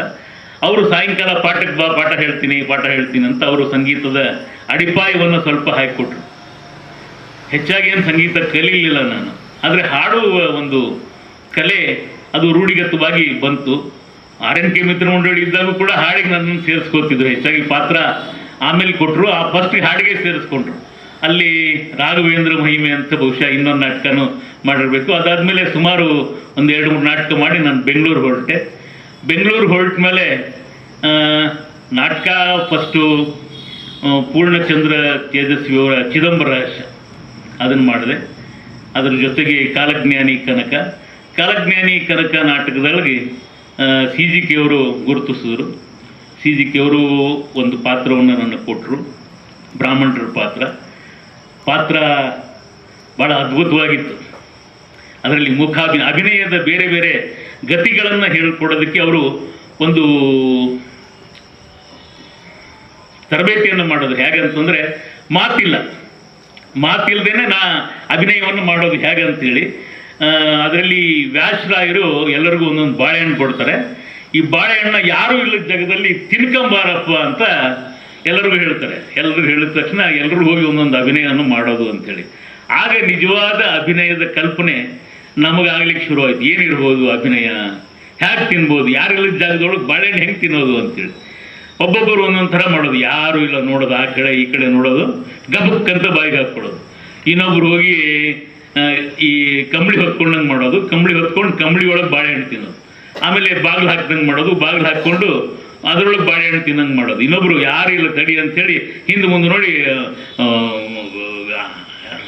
ಅವರು ಸಾಯಂಕಾಲ ಪಾಠಕ್ಕೆ ಬಾ, ಪಾಠ ಹೇಳ್ತೀನಿ ಪಾಠ ಹೇಳ್ತೀನಿ ಅಂತ ಅವರು ಸಂಗೀತದ ಅಡಿಪಾಯವನ್ನು ಸ್ವಲ್ಪ ಹಾಕಿಕೊಟ್ರು ಹೆಚ್ಚಾಗಿ ಏನು ಸಂಗೀತ ಕಲೀಲಿಲ್ಲ ನಾನು. ಆದರೆ ಹಾಡುವ ಒಂದು ಕಲೆ ಅದು ರೂಢಿಗತವಾಗಿ ಬಂತು. ಆರ್ ಎನ್ ಕೆ ಮಿತ್ರ ಮಂಡಳಿ ಇದ್ದಾಗ ಕೂಡ ಹಾಡಿಗೆ ನನ್ನನ್ನು ಸೇರಿಸ್ಕೊತಿದ್ರು. ಹೆಚ್ಚಾಗಿ ಪಾತ್ರ ಆಮೇಲೆ ಕೊಟ್ಟರು ಆ ಫಸ್ಟ್ ಹಾಡಿಗೆ ಸೇರಿಸ್ಕೊಂಡ್ರು. ಅಲ್ಲಿ ರಾಘವೇಂದ್ರ ಮಹಿಮೆ ಅಂತ ಬಹುಶಃ ಇನ್ನೊಂದು ನಾಟಕನೂ ಮಾಡಿರಬೇಕು. ಅದಾದಮೇಲೆ ಸುಮಾರು ಒಂದು ಎರಡು ಮೂರು ನಾಟಕ ಮಾಡಿ ನಾನು ಬೆಂಗಳೂರು ಹೊರಟೆ. ಬೆಂಗಳೂರು ಹೊರಟ ಮೇಲೆ ನಾಟಕ ಫಸ್ಟು ಪೂರ್ಣಚಂದ್ರ ತೇಜಸ್ವಿ ಅವರ ಚಿದಂಬರ ಅದನ್ನು ಮಾಡಿದೆ. ಅದರ ಜೊತೆಗೆ ಕಾಲಜ್ಞಾನಿ ಕನಕ. ಕಾಲಜ್ಞಾನಿ ಕನಕ ನಾಟಕದೊಳಗೆ ಸಿ ಜಿ ಕೆ ಅವರು ಗುರುತಿಸಿದ್ರು. ಸಿ ಜಿ ಕೆ ಅವರು ಒಂದು ಪಾತ್ರವನ್ನು ನನಗೆ ಕೊಟ್ಟರು ಬ್ರಾಹ್ಮಣರ ಪಾತ್ರ. ಪಾತ್ರ ಭಾಳ ಅದ್ಭುತವಾಗಿತ್ತು. ಅದರಲ್ಲಿ ಮುಖಾಭಿನ, ಅಭಿನಯದ ಬೇರೆ ಬೇರೆ ಗತಿಗಳನ್ನು ಹೇಳಿಕೊಡೋದಕ್ಕೆ ಅವರು ಒಂದು ತರಬೇತಿಯನ್ನು ಮಾಡೋದು ಹೇಗೆ ಅಂತಂದರೆ ಮಾತಿಲ್ಲ. ಮಾತಿಲ್ದೇನೆ ನಾ ಅಭಿನಯವನ್ನು ಮಾಡೋದು ಹೇಗೆ ಅಂತೇಳಿ ಅದರಲ್ಲಿ ವ್ಯಾಸರಾಯರು ಎಲ್ಲರಿಗೂ ಒಂದೊಂದು ಬಾಳೆಹಣ್ಣು ಕೊಡ್ತಾರೆ. ಈ ಬಾಳೆಹಣ್ಣ ಯಾರೂ ಇಲ್ಲದ ಜಾಗದಲ್ಲಿ ತಿನ್ಕಂಬಾರಪ್ಪ ಅಂತ ಎಲ್ಲರಿಗೂ ಹೇಳ್ತಾರೆ. ಎಲ್ಲರೂ ಹೇಳಿದ ತಕ್ಷಣ ಎಲ್ಲರೂ ಹೋಗಿ ಒಂದೊಂದು ಅಭಿನಯವನ್ನು ಮಾಡೋದು ಅಂತೇಳಿ. ಆಗ ನಿಜವಾದ ಅಭಿನಯದ ಕಲ್ಪನೆ ನಮಗಾಗ್ಲಿಕ್ಕೆ ಶುರು ಆಯ್ತು ಏನಿರ್ಬೋದು ಅಭಿನಯ? ಹ್ಯಾಕ್ ತಿನ್ಬೋದು? ಯಾರಿಲ್ಲದ ಜಾಗದೊಳಗೆ ಬಾಳೆಹಣ್ಣು ಹೆಂಗೆ ತಿನ್ನೋದು ಅಂತೇಳಿ. ಒಬ್ಬೊಬ್ಬರು ಒಂದೊಂದು ಥರ ಮಾಡೋದು. ಯಾರು ಇಲ್ಲ ನೋಡೋದು. ಆ ಕಡೆ, ಈ ಕಡೆ ನೋಡೋದು. ಗಬಕ್ಕಂತ ಬಾಯಿಗೆ ಹಾಕ್ಕೊಡೋದು ಇನ್ನೊಬ್ರು ಹೋಗಿ ಈ ಕಂಬಳಿ ಹೊತ್ಕೊಂಡಂಗೆ ಮಾಡೋದು. ಕಂಬಳಿ ಹೊತ್ಕೊಂಡು ಕಂಬಳಿ ಒಳಗೆ ಬಾಳೆಹಣ್ಣು ತಿನ್ನೋದು. ಆಮೇಲೆ ಬಾಗಿಲು ಹಾಕ್ದಂಗೆ ಮಾಡೋದು. ಬಾಗಿಲು ಹಾಕ್ಕೊಂಡು ಅದರೊಳಗೆ ಬಾಳೆಹಣ್ಣು ತಿನ್ನಂಗೆ ಮಾಡೋದು. ಇನ್ನೊಬ್ರು ಯಾರು ಇಲ್ಲ ತಡಿ ಅಂಥೇಳಿ ಹಿಂದೆ ಮುಂದೆ ನೋಡಿ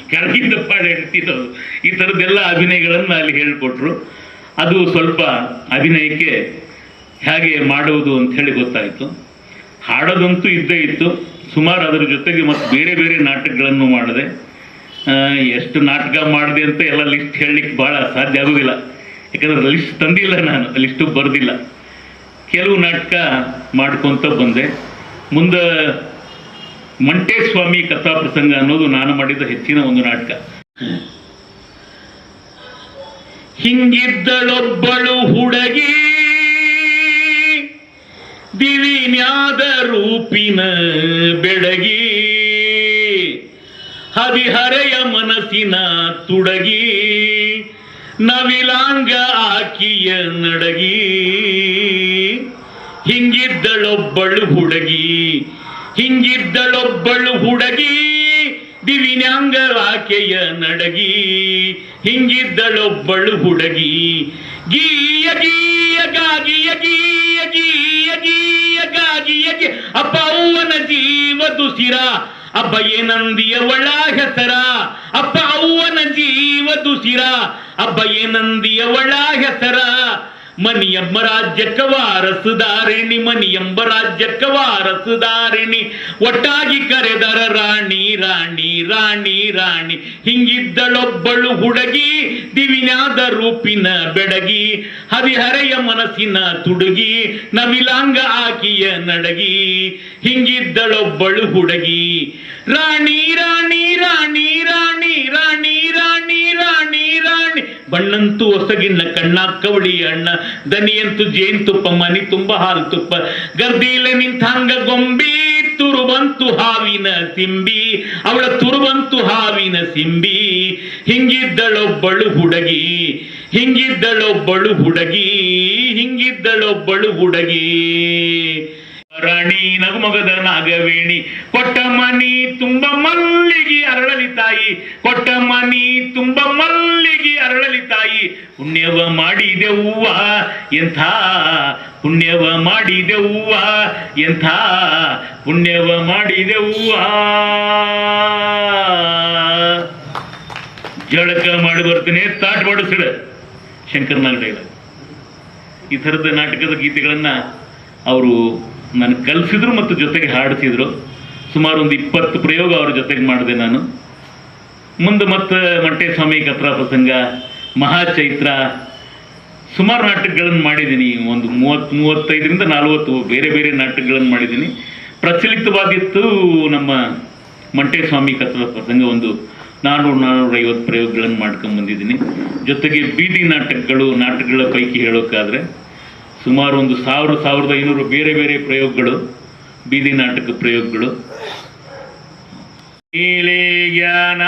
ಕೆಳಗಿಂದ ಬಾಳೆಹಣ್ಣು ತಿನ್ನೋದು ಈ ಥರದ್ದೆಲ್ಲ ಅಭಿನಯಗಳನ್ನು ಅಲ್ಲಿ ಹೇಳಿಕೊಟ್ರು. ಅದು ಸ್ವಲ್ಪ ಅಭಿನಯಕ್ಕೆ ಹೇಗೆ ಮಾಡುವುದು ಅಂತ ಹೇಳಿ ಗೊತ್ತಾಯಿತು. ಹಾಡೋದಂತೂ ಇದ್ದೇ ಇತ್ತು. ಸುಮಾರು ಅದರ ಜೊತೆಗೆ ಮತ್ತು ಬೇರೆ ಬೇರೆ ನಾಟಕಗಳನ್ನು ಮಾಡಿದೆ. ಎಷ್ಟು ನಾಟಕ ಮಾಡಿದೆ ಅಂತ ಎಲ್ಲ ಲಿಸ್ಟ್ ಹೇಳಲಿಕ್ಕೆ ಭಾಳ ಸಾಧ್ಯ ಆಗೋದಿಲ್ಲ. ಯಾಕಂದ್ರೆ ಲಿಸ್ಟ್ ತಂದಿಲ್ಲ ನಾನು ಲಿಸ್ಟು ಬರೆದಿಲ್ಲ. ಕೆಲವು ನಾಟಕ ಮಾಡ್ಕೊತ ಬಂದೆ. ಮುಂದೆ ಮಂಟೇಸ್ವಾಮಿ ಕಥಾ ಪ್ರಸಂಗ ಅನ್ನೋದು ನಾನು ಮಾಡಿದ ಹೆಚ್ಚಿನ ಒಂದು ನಾಟಕ. ಹಿಂಗಿದ್ದಳೊಬ್ಬಳು ಹುಡುಗಿ ದಿವಿನ್ಯಾದ ರೂಪಿನ ಬೆಡಗಿ, ಹದಿಹರೆಯ ಮನಸ್ಸಿನ ತುಡಗಿ, ನವಿಲಾಂಗ ಆಕಿಯ ನಡಗಿ. ಹಿಂಗಿದ್ದಳೊಬ್ಬಳು ಹುಡುಗಿ ಹಿಂಗಿದ್ದಳೊಬ್ಬಳು ಹುಡುಗಿ ದಿವಿನ್ಯಾಂಗ ಆಕೆಯ ನಡಗಿ. ಹಿಂಗಿದ್ದಳೊಬ್ಬಳು ಹುಡುಗಿ, ಗೀಯ ಗೀಯ ಗಾಗಿಯ ಗೀಯ ಗೀಯ ಗೀಯ ಗಾಗಿಯ ಗಿ. ಅಪ್ಪ ಅವ್ವನ ಜೀವ ದುಸಿರ ಅಬ್ಬ ಏನಂದಿಯ ಒಳ ಹೆಸರ. ಅಪ್ಪ ಅವ್ವನ ಜೀವ ದುಸಿರ ಅಬ್ಬ ಏನಂದಿಯ ಒಳ ಹೆಸರ. ಮನಿಯಂಬ ರಾಜ್ಯಕ್ಕ ವಾರಸುದಾರಿಣಿ ಮನಿಯಂಬ ರಾಜ್ಯಕ್ಕ ವಾರಸುದಾರಿಣಿ ಒಟ್ಟಾಗಿ ಕರೆದರ ರಾಣಿ ರಾಣಿ ರಾಣಿ ರಾಣಿ ಹಿಂಗಿದ್ದಳೊಬ್ಬಳು ಹುಡುಗಿ ದಿವಿನಾದ ರೂಪಿನ ಬೆಡಗಿ, ಹರಿಹರೆಯ ಮನಸ್ಸಿನ ತುಡುಗಿ, ನವಿಲಾಂಗ ಆಕಿಯ ನಡಗಿ, ಹಿಂಗಿದ್ದಳೊಬ್ಬಳು ಹುಡುಗಿ. ರಾಣಿ ರಾಣಿ ರಾಣಿ ರಾಣಿ ಬಣ್ಣಂತೂ ಹೊಸಗಿನ್ನ ಕಣ್ಣ ಕವಳಿ ಅಣ್ಣ. ದನಿಯಂತೂ ಜೇನ್ತುಪ್ಪ ಮನಿ ತುಂಬ ಹಾಲು ತುಪ್ಪ. ಗರ್ದಿಲೆ ನಿಂತಾಂಗ ಗೊಂಬಿ ತುರುಬಂತು ಹಾವಿನ ಸಿಂಬಿ. ಅವಳ ತುರುಬಂತು ಹಾವಿನ ಸಿಂಬಿ. ಹಿಂಗಿದ್ದಳೊಬ್ಬಳು ಹುಡುಗಿ ಹಿಂಗಿದ್ದಳೊಬ್ಬಳು ಹುಡುಗಿ ಹಿಂಗಿದ್ದಳೊಬ್ಬಳು ಹುಡುಗಿ. ರಾಣಿ ನಗುಮಗದ ನಾಗವೇಣಿ, ಕೊಟ್ಟ ಮನಿ ತುಂಬ ಮಲ್ಲಿಗೆ ಅರಳಲಿ ತಾಯಿ. ಕೊಟ್ಟ ಮನಿ ತುಂಬ ತಾಯಿ ಪುಣ್ಯವ ಮಾಡಿದೆವ್ವ, ಎಂಥ ಪುಣ್ಯವ ಮಾಡಿದೆವ್ವ, ಎಂಥ ಪುಣ್ಯವ ಮಾಡಿದೆವ್ವ. ಜಳಕ ಮಾಡಿ ಬರ್ತೇನೆ, ತಾಟ್ ಮಾಡಿಸಿಡ ಶಂಕರ್ ನಾಗಡೇಲ ಈ ಥರದ ನಾಟಕದ ಗೀತೆಗಳನ್ನು ಅವರು ನನಗೆ ಕಲಿಸಿದ್ರು ಮತ್ತು ಜೊತೆಗೆ ಹಾಡಿಸಿದ್ರು. ಸುಮಾರು ಒಂದು ಇಪ್ಪತ್ತು ಪ್ರಯೋಗ ಅವ್ರ ಜೊತೆಗೆ ಮಾಡಿದೆ ನಾನು. ಮುಂದೆ ಮತ್ತೆ ಮಂಟೇಸ್ವಾಮಿ ಕತ್ರಾ ಪ್ರಸಂಗ ಮಹಾಚೈತ್ರ ಸುಮಾರು ನಾಟಕಗಳನ್ನು ಮಾಡಿದ್ದೀನಿ. ಒಂದು ಮೂವತ್ತು, ಮೂವತ್ತೈದರಿಂದ ನಲವತ್ತು ಬೇರೆ ಬೇರೆ ನಾಟಕಗಳನ್ನು ಮಾಡಿದ್ದೀನಿ. ಪ್ರಚಲಿತವಾಗಿತ್ತು ನಮ್ಮ ಮಂಟೇಸ್ವಾಮಿ ಕಥದ ಪ್ರಸಂಗ ಒಂದು ನಾನ್ನೂರು ನಾನ್ನೂರ ಐವತ್ತು ಪ್ರಯೋಗಗಳನ್ನು ಮಾಡ್ಕೊಂಡು ಬಂದಿದ್ದೀನಿ. ಜೊತೆಗೆ ಬೀದಿ ನಾಟಕಗಳು, ನಾಟಕಗಳ ಪೈಕಿ ಹೇಳೋಕ್ಕಾದ್ರೆ ಸುಮಾರು ಒಂದು ಸಾವಿರ, ಸಾವಿರದ ಐನೂರು ಬೇರೆ ಬೇರೆ ಪ್ರಯೋಗಗಳು, ಬೀದಿ ನಾಟಕ ಪ್ರಯೋಗಗಳು. ಜ್ಞಾನ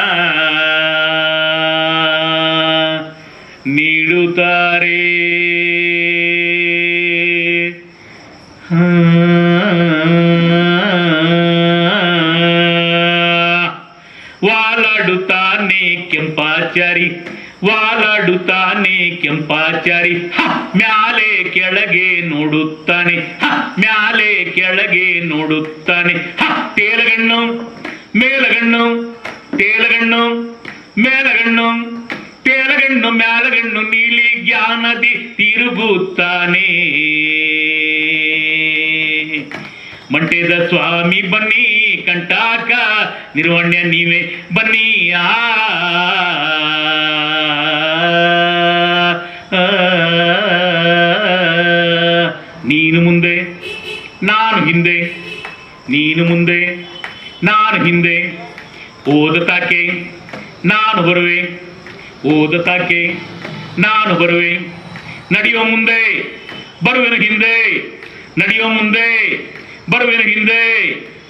ವಾಲಾಡುತ್ತಾನೆ ಕೆಂಪಾಚಾರಿ. ಮ್ಯಾಲೆ ಕೆಳಗೆ ನೋಡುತ್ತಾನೆ. ಮ್ಯಾಲೆ ಕೆಳಗೆ ನೋಡುತ್ತಾನೆ. ತೇಲಗಣ್ಣು, ಮೇಲಗಣ್ಣು ತೇಲಗಣ್ಣು ಮೇಲಗಣ್ಣು, ತೇಲಗಣ್ಣು, ಮ್ಯಾಲಗಣ್ಣು ನೀಲಿ ಜ್ಞಾನದಿ ತಿರುಗುತ್ತಾನೆ. ಮಂಟೇದ ಸ್ವಾಮಿ ಬನ್ನಿ. ಕಂಟಾಕ ನಿರ್ವಣ್ಯ ನೀವೇ ಬನ್ನಿ ಆ ಆ, ನೀನು ಮುಂದೆ ನಾನು ಹಿಂದೆ. ನೀನು ಮುಂದೆ ನಾನು ಹಿಂದೆ. ಓದತಾಕೆ ನಾನು ಬರುವೆ. ಓದತಾಕೆ ನಾನು ಬರುವೆ. ನಡೆಯುವ ಮುಂದೆ ಬರುವೆನ ಹಿಂದೆ. ನಡೆಯುವ ಮುಂದೆ ಬರುವೆನ ಹಿಂದೆ.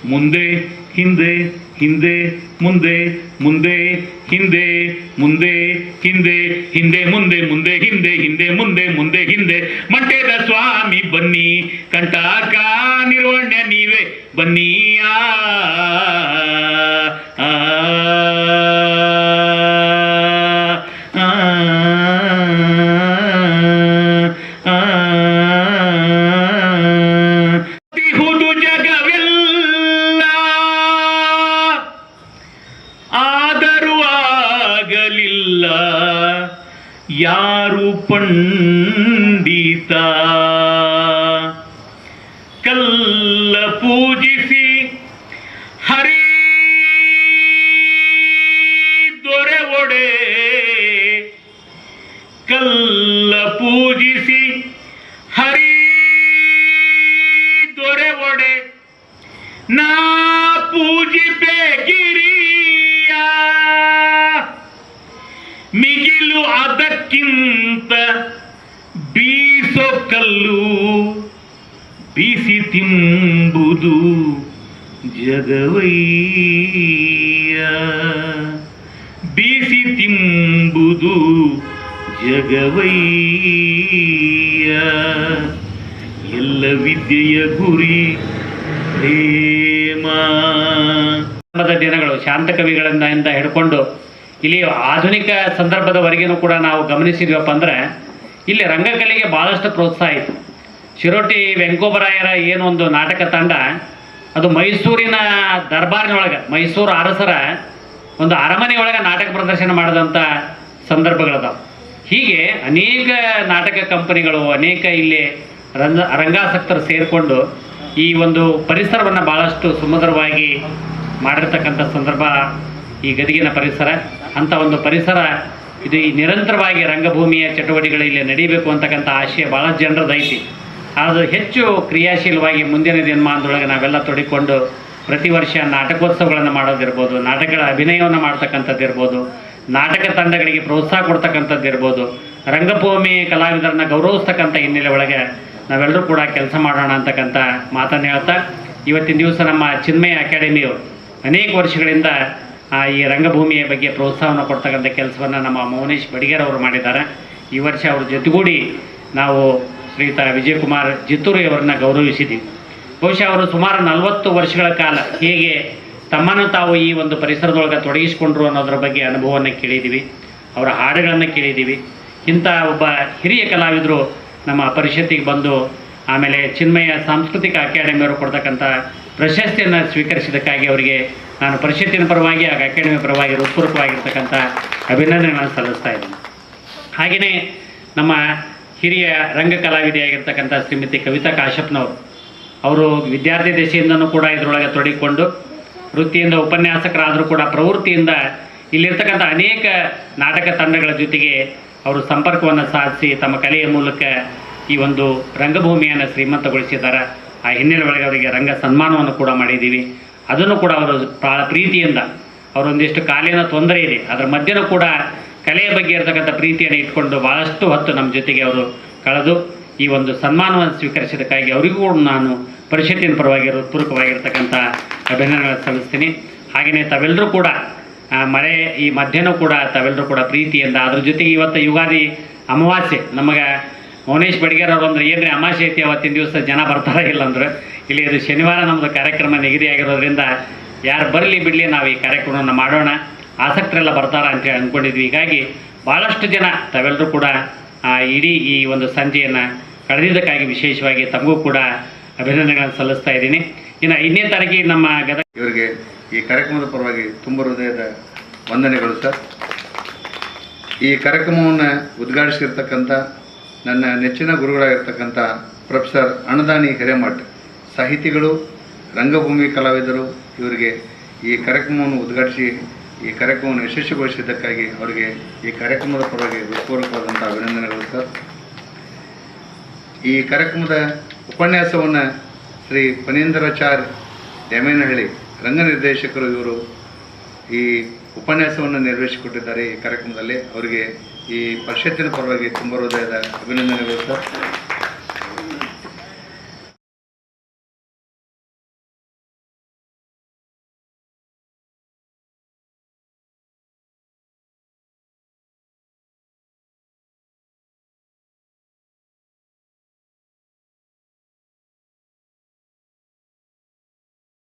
ಮುಂದೆ ಹಿಂದೆ ಹಿಂದೆ ಮುಂದೆ ಮುಂದೆ ಹಿಂದೆ ಮುಂದೆ ಹಿಂದೆ ಹಿಂದೆ ಮುಂದೆ ಮುಂದೆ ಹಿಂದೆ ಹಿಂದೆ ಮುಂದೆ ಮುಂದೆ ಹಿಂದೆ. ಮಂಟೇದ ಸ್ವಾಮಿ ಬನ್ನಿ ಕಂಟಕ ನಿರ್ವಣ್ಯ ನೀವೇ ಬನ್ನಿ. ಆ ಆ, ಆ, ஒன்று ಜಗವಯ್ಯ. ಎಲ್ಲ ವಿದ್ಯೆಯ ಗುರಿ ಪ್ರೇಮ. ದಿನಗಳು, ಶಾಂತ ಕವಿಗಳಿಂದ ಹಿಡ್ಕೊಂಡು ಇಲ್ಲಿ ಆಧುನಿಕ ಸಂದರ್ಭದವರೆಗೂ ಕೂಡ ನಾವು ಗಮನಿಸಿದ್ವಪ್ಪ ಅಂದ್ರೆ, ಇಲ್ಲಿ ರಂಗಕಲೆಗೆ ಭಾಳಷ್ಟು ಪ್ರೋತ್ಸಾಹ ಇತ್ತು. ಶಿರೋಟಿ ವೆಂಕೋಬರಾಯರ ಏನು ಒಂದು ನಾಟಕ ತಂಡ, ಅದು ಮೈಸೂರಿನ ದರ್ಬಾರಿನೊಳಗೆ, ಮೈಸೂರು ಅರಸರ ಒಂದು ಅರಮನೆಯೊಳಗೆ ನಾಟಕ ಪ್ರದರ್ಶನ ಮಾಡಿದಂಥ ಸಂದರ್ಭಗಳದಾವ. ಹೀಗೆ ಅನೇಕ ನಾಟಕ ಕಂಪನಿಗಳು, ಅನೇಕ ಇಲ್ಲಿ ರಂಗ, ರಂಗಾಸಕ್ತರು ಸೇರಿಕೊಂಡು ಈ ಒಂದು ಪರಿಸರವನ್ನು ಭಾಳಷ್ಟು ಸುಮಧುರವಾಗಿ ಮಾಡಿರ್ತಕ್ಕಂಥ ಸಂದರ್ಭ ಈ ಗದಗಿನ ಪರಿಸರ. ಅಂಥ ಒಂದು ಪರಿಸರ ಇದು ಈ ನಿರಂತರವಾಗಿ ರಂಗಭೂಮಿಯ ಚಟುವಟಿಕೆಗಳು ಇಲ್ಲಿ ನಡೀಬೇಕು ಅಂತಕ್ಕಂಥ ಆಶಯ ಭಾಳ ಜನರದೈತಿ ಅದು ಹೆಚ್ಚು ಕ್ರಿಯಾಶೀಲವಾಗಿ ಮುಂದಿನ ದಿನಮಾನದೊಳಗೆ ನಾವೆಲ್ಲ ತೊಡಿಕೊಂಡು ಪ್ರತಿ ವರ್ಷ ನಾಟಕೋತ್ಸವಗಳನ್ನು ಮಾಡೋದಿರ್ಬೋದು, ನಾಟಕಗಳ ಅಭಿನಯವನ್ನು ಮಾಡ್ತಕ್ಕಂಥದ್ದು ಇರ್ಬೋದು ನಾಟಕ ತಂಡಗಳಿಗೆ ಪ್ರೋತ್ಸಾಹ ಕೊಡ್ತಕ್ಕಂಥದ್ದು ಇರ್ಬೋದು. ರಂಗಭೂಮಿ ಕಲಾವಿದರನ್ನ ಗೌರವಿಸ್ತಕ್ಕಂಥ ಹಿನ್ನೆಲೆ ಒಳಗೆ ನಾವೆಲ್ಲರೂ ಕೂಡ ಕೆಲಸ ಮಾಡೋಣ ಅಂತಕ್ಕಂಥ ಮಾತನ್ನು ಹೇಳ್ತಾ, ಇವತ್ತಿನ ದಿವಸ ನಮ್ಮ ಚಿನ್ಮಯ ಅಕಾಡೆಮಿಯು ಅನೇಕ ವರ್ಷಗಳಿಂದ ಈ ರಂಗಭೂಮಿಯ ಬಗ್ಗೆ ಪ್ರೋತ್ಸಾಹವನ್ನು ಕೊಡ್ತಕ್ಕಂಥ ಕೆಲಸವನ್ನು ನಮ್ಮ ಮೌನೇಶ್ ಬಡಿಗೇರ್ ಅವರು ಮಾಡಿದ್ದಾರೆ. ಈ ವರ್ಷ ಅವ್ರ ಜೊತೆಗೂಡಿ ನಾವು ಶ್ರೀಯುತ ವಿಜಯಕುಮಾರ್ ಜಿತ್ತೂರಿ ಅವರನ್ನ ಗೌರವಿಸಿದ್ದೀವಿ. ಬಹುಶಃ ಅವರು ಸುಮಾರು ನಲವತ್ತು ವರ್ಷಗಳ ಕಾಲ ಹೇಗೆ ತಮ್ಮನ್ನು ತಾವು ಈ ಒಂದು ಪರಿಸರದೊಳಗೆ ತೊಡಗಿಸಿಕೊಂಡ್ರು ಅನ್ನೋದ್ರ ಬಗ್ಗೆ ಅನುಭವವನ್ನು ಕೇಳಿದ್ದೀವಿ ಅವರ ಹಾಡುಗಳನ್ನು ಕೇಳಿದ್ದೀವಿ ಇಂಥ ಒಬ್ಬ ಹಿರಿಯ ಕಲಾವಿದರು ನಮ್ಮ ಪರಿಷತ್ತಿಗೆ ಬಂದು ಆಮೇಲೆ ಚಿನ್ಮಯ ಸಾಂಸ್ಕೃತಿಕ ಅಕಾಡೆಮಿಯವರು ಕೊಡ್ತಕ್ಕಂಥ ಪ್ರಶಸ್ತಿಯನ್ನು ಸ್ವೀಕರಿಸಿದ್ದಕ್ಕಾಗಿ ಅವರಿಗೆ ನಾನು ಪರಿಷತ್ತಿನ ಪರವಾಗಿ ಹಾಗೂ ಅಕಾಡೆಮಿ ಪರವಾಗಿ ಹೃತ್ಪೂರ್ವಕವಾಗಿರ್ತಕ್ಕಂಥ ಅಭಿನಂದನೆಗಳನ್ನು ಸಲ್ಲಿಸ್ತಾ ಇದ್ದೀನಿ. ಹಾಗೆಯೇ ನಮ್ಮ ಹಿರಿಯ ರಂಗ ಕಲಾವಿದೆಯಾಗಿರ್ತಕ್ಕಂಥ ಶ್ರೀಮತಿ ಕವಿತಾ ಕಾಶಪ್ಪನವರು ಅವರು ವಿದ್ಯಾರ್ಥಿ ದೆಸೆಯಿಂದನೂ ಕೂಡ ಇದರೊಳಗೆ ತೊಡಗಿಕೊಂಡು ವೃತ್ತಿಯಿಂದ ಉಪನ್ಯಾಸಕರಾದರೂ ಕೂಡ ಪ್ರವೃತ್ತಿಯಿಂದ ಇಲ್ಲಿರ್ತಕ್ಕಂಥ ಅನೇಕ ನಾಟಕ ತಂಡಗಳ ಜೊತೆಗೆ ಅವರು ಸಂಪರ್ಕವನ್ನು ಸಾಧಿಸಿ ತಮ್ಮ ಕಲೆಯ ಮೂಲಕ ಈ ಒಂದು ರಂಗಭೂಮಿಯನ್ನು ಶ್ರೀಮಂತಗೊಳಿಸಿದ್ದಾರೆ. ಆ ಹಿನ್ನೆಲೆ ಒಳಗೆ ಅವರಿಗೆ ರಂಗ ಸನ್ಮಾನವನ್ನು ಕೂಡ ಮಾಡಿದ್ದೀವಿ. ಅದನ್ನು ಕೂಡ ಅವರು ಭಾಳ ಪ್ರೀತಿಯಿಂದ ಅವರೊಂದಿಷ್ಟು ಕಾಲಿನ ತೊಂದರೆ ಇದೆ. ಅದರ ಮಧ್ಯನೂ ಕೂಡ ಕಲೆಯ ಬಗ್ಗೆ ಇರತಕ್ಕಂಥ ಪ್ರೀತಿಯನ್ನು ಇಟ್ಕೊಂಡು ಭಾಳಷ್ಟು ಹೊತ್ತು ನಮ್ಮ ಜೊತೆಗೆ ಅವರು ಕಳೆದು ಈ ಒಂದು ಸನ್ಮಾನವನ್ನು ಸ್ವೀಕರಿಸಿದ್ದಕ್ಕಾಗಿ ಅವರಿಗೂ ನಾನು ಪರಿಷತ್ತಿನ ಪರವಾಗಿ ಹೃತ್ಪೂರ್ವಕವಾಗಿರ್ತಕ್ಕಂಥ ಅಭಿನಂದನೆಗಳನ್ನು ಸಲ್ಲಿಸ್ತೀನಿ. ಹಾಗೆಯೇ ತಾವೆಲ್ಲರೂ ಕೂಡ ಮಳೆ ಈ ಮಧ್ಯಾಹ್ನ ಕೂಡ ತಾವೆಲ್ಲರೂ ಕೂಡ ಪ್ರೀತಿಯಿಂದ, ಅದ್ರ ಜೊತೆಗೆ ಇವತ್ತು ಯುಗಾದಿ ಅಮಾವಾಸ್ಯೆ. ನಮಗೆ ಮೌನೇಶ್ ಬಡಿಗೇರ್ ಅವರು ಅಂದ್ರೆ ಏನ್ರಿ ಅಮಾಸೆ ಐತಿ ಅವತ್ತಿನ ದಿವಸ? ಜನ ಬರ್ತಾರ ಇಲ್ಲ ಅಂದ್ರೆ? ಇಲ್ಲಿ ಇದು ಶನಿವಾರ ನಮ್ಮದು ಕಾರ್ಯಕ್ರಮ ನಿಗದಿಯಾಗಿರೋದ್ರಿಂದ ಯಾರು ಬರಲಿ ಬಿಡಲಿ ನಾವು ಈ ಕಾರ್ಯಕ್ರಮವನ್ನು ಮಾಡೋಣ. ಆಸಕ್ತರೆಲ್ಲ ಬರ್ತಾರ ಅಂತೇಳಿ ಅಂದ್ಕೊಂಡಿದ್ವಿ ಹೀಗಾಗಿ ಭಾಳಷ್ಟು ಜನ ತಾವೆಲ್ಲರೂ ಕೂಡ ಇಡೀ ಈ ಒಂದು ಸಂಜೆಯನ್ನು ಕಳೆದಿದ್ದಕ್ಕಾಗಿ ವಿಶೇಷವಾಗಿ ತಮಗೂ ಕೂಡ ಅಭಿನಂದನೆಗಳನ್ನು ಸಲ್ಲಿಸ್ತಾ ಇದ್ದೀನಿ. ಇನ್ನು ಇನ್ನೇ ತಾರೀಕಿಗೆ ನಮ್ಮ ಗದಗ ಇವರಿಗೆ ಈ ಕಾರ್ಯಕ್ರಮದ ಪರವಾಗಿ ತುಂಬ ಹೃದಯದ ವಂದನೆಗಳು, ಸರ್. ಈ ಕಾರ್ಯಕ್ರಮವನ್ನು ಉದ್ಘಾಟಿಸಿರ್ತಕ್ಕಂಥ ನನ್ನ ನೆಚ್ಚಿನ ಗುರುಗಳಾಗಿರ್ತಕ್ಕಂಥ ಪ್ರೊಫೆಸರ್ ಅಣದಾನಿ ಹಿರೇಮಠ್ ಸಾಹಿತಿಗಳು, ರಂಗಭೂಮಿ ಕಲಾವಿದರು ಇವರಿಗೆ ಈ ಕಾರ್ಯಕ್ರಮವನ್ನು ಉದ್ಘಾಟಿಸಿ, ಈ ಕಾರ್ಯಕ್ರಮವನ್ನು ಯಶಸ್ವಿಗೊಳಿಸಿದ್ದಕ್ಕಾಗಿ ಅವರಿಗೆ ಈ ಕಾರ್ಯಕ್ರಮದ ಪರವಾಗಿ ಹೃತ್ಪೂರ್ವಕವಾದಂಥ ಅಭಿನಂದನೆಗಳು, ಸರ್. ಈ ಕಾರ್ಯಕ್ರಮದ ಉಪನ್ಯಾಸವನ್ನು ಶ್ರೀ ಫಣೀಂದ್ರಾಚಾರ್ಯ ಯಮೇನಹಳ್ಳಿ ರಂಗ ನಿರ್ದೇಶಕರು ಇವರು ಈ ಉಪನ್ಯಾಸವನ್ನು ನಿರ್ವಹಿಸಿಕೊಟ್ಟಿದ್ದಾರೆ ಈ ಕಾರ್ಯಕ್ರಮದಲ್ಲಿ. ಅವರಿಗೆ ಈ ಪರಿಷತ್ತಿನ ಪರವಾಗಿ ತುಂಬ ಹೃದಯದ ಅಭಿನಂದನೆಗಳು ಸರ್.